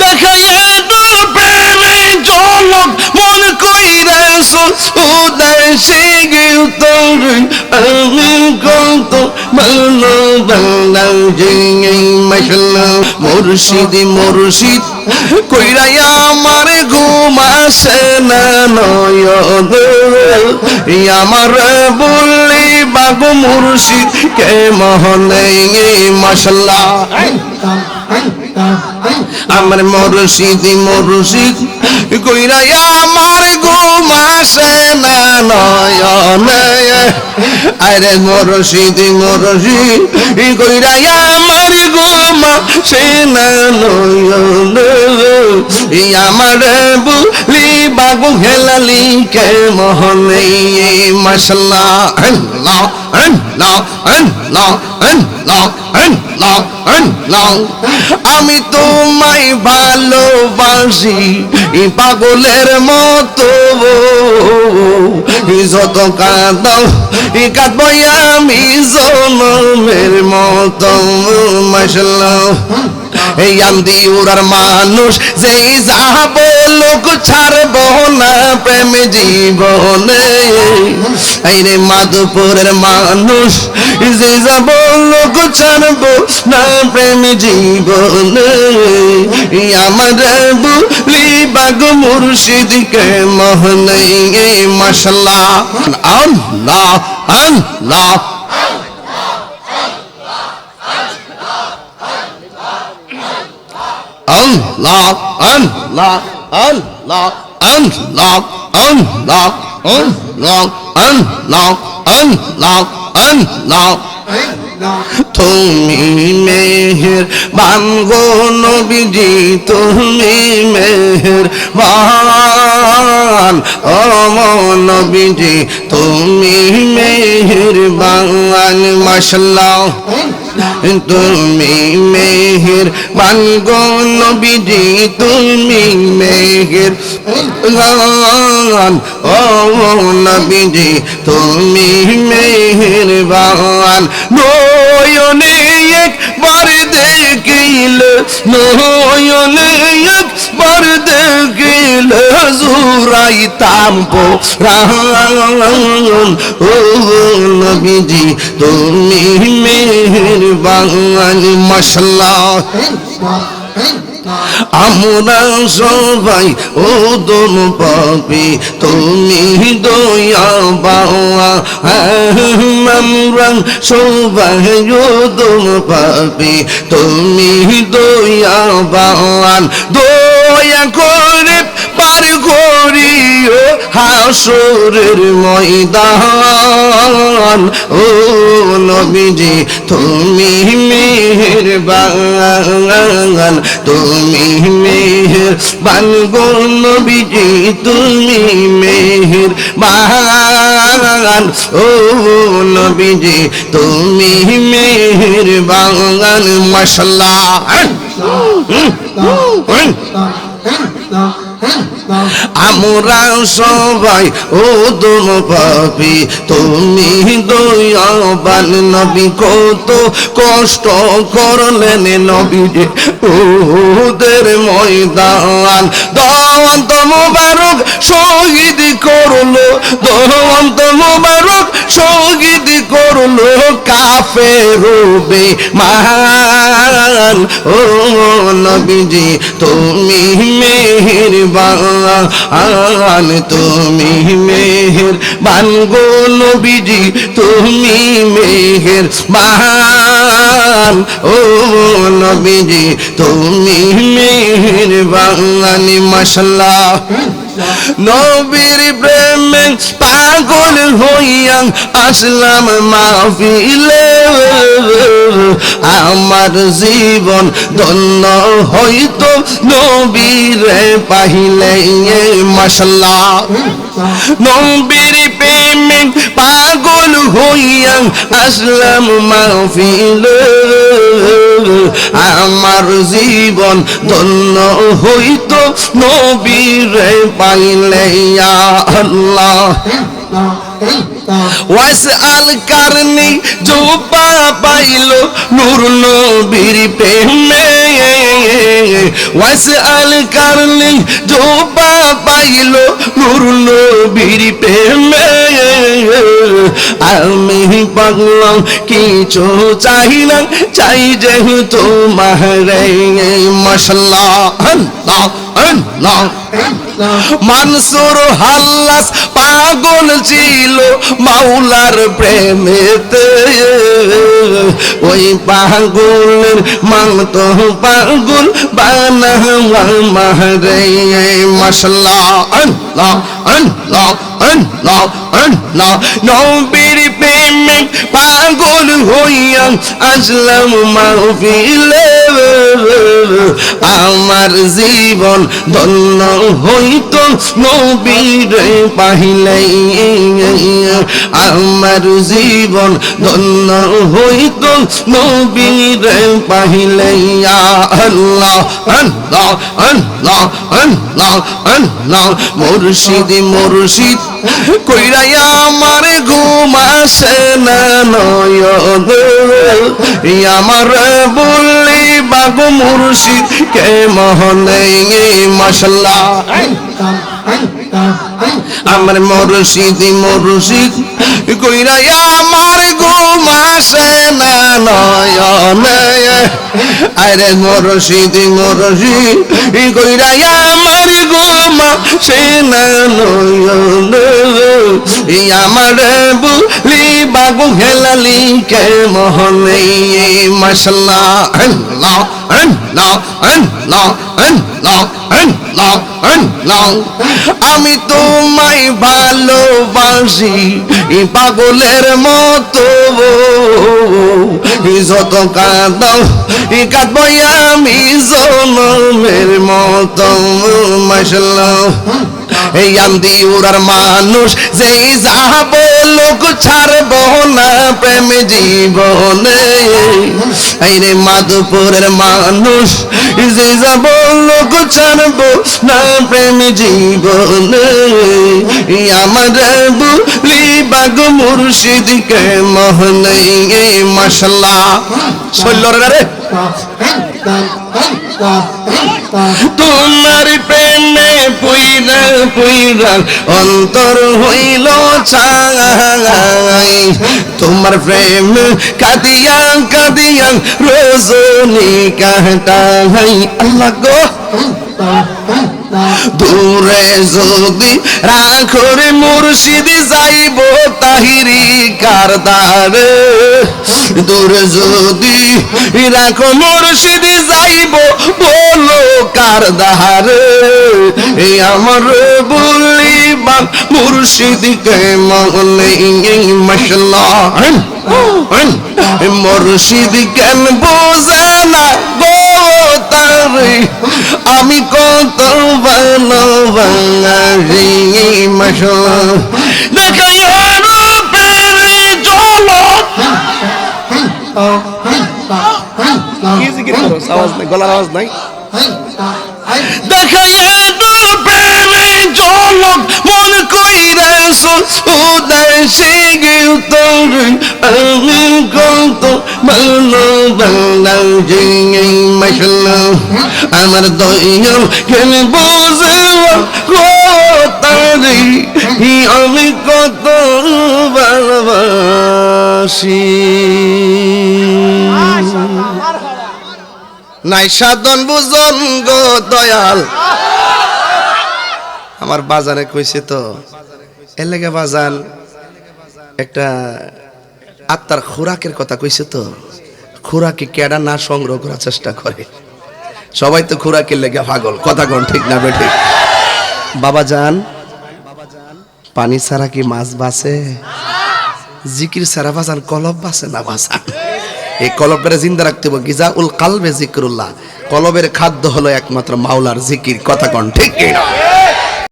দেখাইয়া তোর প্রেমে জলক মন কইরাস উদাসে গেল তোর আমি কত ভালো ভালো জিঙে মশলা মুর্শিদি মুর্শিদ। কইরাই আমার ঘুম আসে না নয়ন। আমার বললি বাবু মুর্শিদ কে মহনে মশলা আমার মুর্শিদি, মুর্শিদ কইরাই আমার ঘুম না, নয়ন। আরে মুর্শিদি, মুর্শিদ কইরাই আমার ঘুম আসে না, নয়ন। আমার বুলি, বাবু হেলালি কে মোহনে মশলা আল্লাহ আল্লাহ আল্লাহ আল্লাহ আল্লাহ। আমি তোমায় ভালোবাসি পাগলের মতো। যত এই কাঁদবই আমি জনমের মতো। মশলা এই আন্দি উড়ার মানুষ, যেই যাব লোক ছাড়ব না, প্রেম জীবনে। এই রে মাধুপুরের মানুষ, যে যাব লোক ছাড়ব না, প্রেম জীবনে। আমার বলি বাগ মুর্শিদকে মোহনে মশলা আল্লাহ আল্লাহ Allah, Allah, Allah, Allah, Allah, Allah, Allah, Allah, Allah. তুমি মেহের বাঙ্গো নবীজি তুমি মেহের বান ও নবীজি তুমি মেহের বাঙান মশলা তুমি মেহের বানগো নবীজি, তুমি মেহের। ও নবীজি, তুমি মেহের বান নয়নে একবার দেখিল, নয়নে জুরাইতাম রান ও নবীজি, তুমি মেহের বাঙাল মশলা আমরা সবাই ও দোন পাবি তুমি দয়া বাবা আমরা সবাই ও দোন পাবি তুমি দয়া বাবান দয়া করে করিও হাসরের ময়দান ও নবীজি তুমি মেহের বাগান তুমি মেহের বানগো নবীজি তুমি মেহের বাগান ও নবীজি তুমি মেহের বাগান মশলা আমরা সবাই ও দোন পাবি তুমি দয়াবান নবী, কত কষ্ট করলেন নবী যে ওদের ময়দান। দন্ত মুবারক শহীদ করল দন্ত মুবারক শহীদ করল। কাফের মান ও নবীজি, তুমি মেহের বান তুমি মেহের বান গো নবীজি, তুমি মেহের বান ও নবীজি, তুমি মেহের বাঙালি মশলা নবীর প্রেমে পাগল হইয়া আসলাম মাহফিলে। আমার জীবন ধন্য হইতো নবীরে পাহিলে মশলা নবীর প্রেমে পাগল হইয়া আসলাম মাহফিলে। আমার জীবন ধন্য হইতো নবীরে পাইলে আল্লাহ। আল কারনি জোপা পাইল নূর নবীর প্রেমে। আল কারলি জোবা পাইল নূর নবীর প্রেমে। আমি পাগলাম কিছু চাই না, চাই যেহেতু মাহরে মশলা। মানসুর হাল্লাস পাগল ছিল মাওলার প্রেমেতে। ওই পাগলের মাংত পাগল বানা মাহরে মশলা। আল্লাহ আল্লাহ আল্লাহ। আল্লাহ নবীর প্রেমে পাগল হইয়া আসলাম মাহফিলে আমার জীবন ধন্য হইত নবীর পাহিলে আমার জীবন ধন্য হইত নবীর পাহিলে আল্লাহ আল্লাহ আল্লাহ আল্লাহ আল্লাহ মুর্শিদ কইরাইয়া আমার ঘুম আসে না নয়ন। আমার বললি বাগু মুর্শিদ, কে মোহনে মশলা আমার মুর্শিদ মুর্শিদ, কইরাইয়া আমার ঘুম আসে না নয়ন। আরে মুর্শিদ মুর্শিদ, কইরাইয়া আমার ঘুম আসে না নয়ন। আমার বুলি বাগু হেলালি কে মোহনে মশলা আল্লাহ আল্লাহ আল্লাহ আল্লাহ আল্লাহ আল্লাহ। আমি তোমায় ভালোবাসি পাগলের মতো। যত কাঁদাও, এই কাঁদবই আমি জনমের মতো মশলা এই আমদি উড়ার মানুষ, যেই যাব লোক ছাড়ব না, প্রেম জীবনে। এই রে মাধুপুরের মানুষ যে যাব লোক ছাড়ব না, প্রেম জীবনে। আমার বুলি বাগ মুর্শিদকে মোহনে মশলা শৈলর রে। তোমার প্রেমে পুইরা পুইরা অন্তর হইল ছাই। তোমার প্রেম কাদিয়া কাদিয়া রোজনী কাটাই আল্লাহ গো। দূরে যদি রাখরে মুর্শিদ যাইব তাহিরি কারদারে। দূরে যদি রাখো মুর্শিদ যাইব বলো কারদারে। এই আমার বলিবা মুর্শিদকে মনে মশলা। মুর্শিদ কেন বোঝে না তারে আমি কত ভালোবাসি মশলা দেখাই গলার আওয়াজ নাই। দেখাইয়া রূপের জলক মন কইরাছ উদয় সে গেল তোর আমি কত ভালো ভালো মশলা আমার দয়াল কেন বোঝে তারি? আমি কত ভালোবাসি। নাই সাধন বুঝন গো দয়াল। আমার বাজারে কইছে তো, এর লেগে বাজান, একটা আত্মার খোরাকের কথা কইছে তো। খোরাকে কেডা না সংগ্রহ করার চেষ্টা করে। সবাই তো খোরাকের লেগে পাগল, কথা কোন ঠিক না বেঠিক। বাবা যান পানি ছাড়া কি মাছ বাসে জিকির ছাড়া বাজান কলব বাসে না বাজান এই কলবের জিন্দা রাখতে হবে গিজা উল কালবে জিক্রুল্লাহ। কলবের খাদ্য হলো একমাত্র মাওলার জিকির, কথা কন ঠিক না।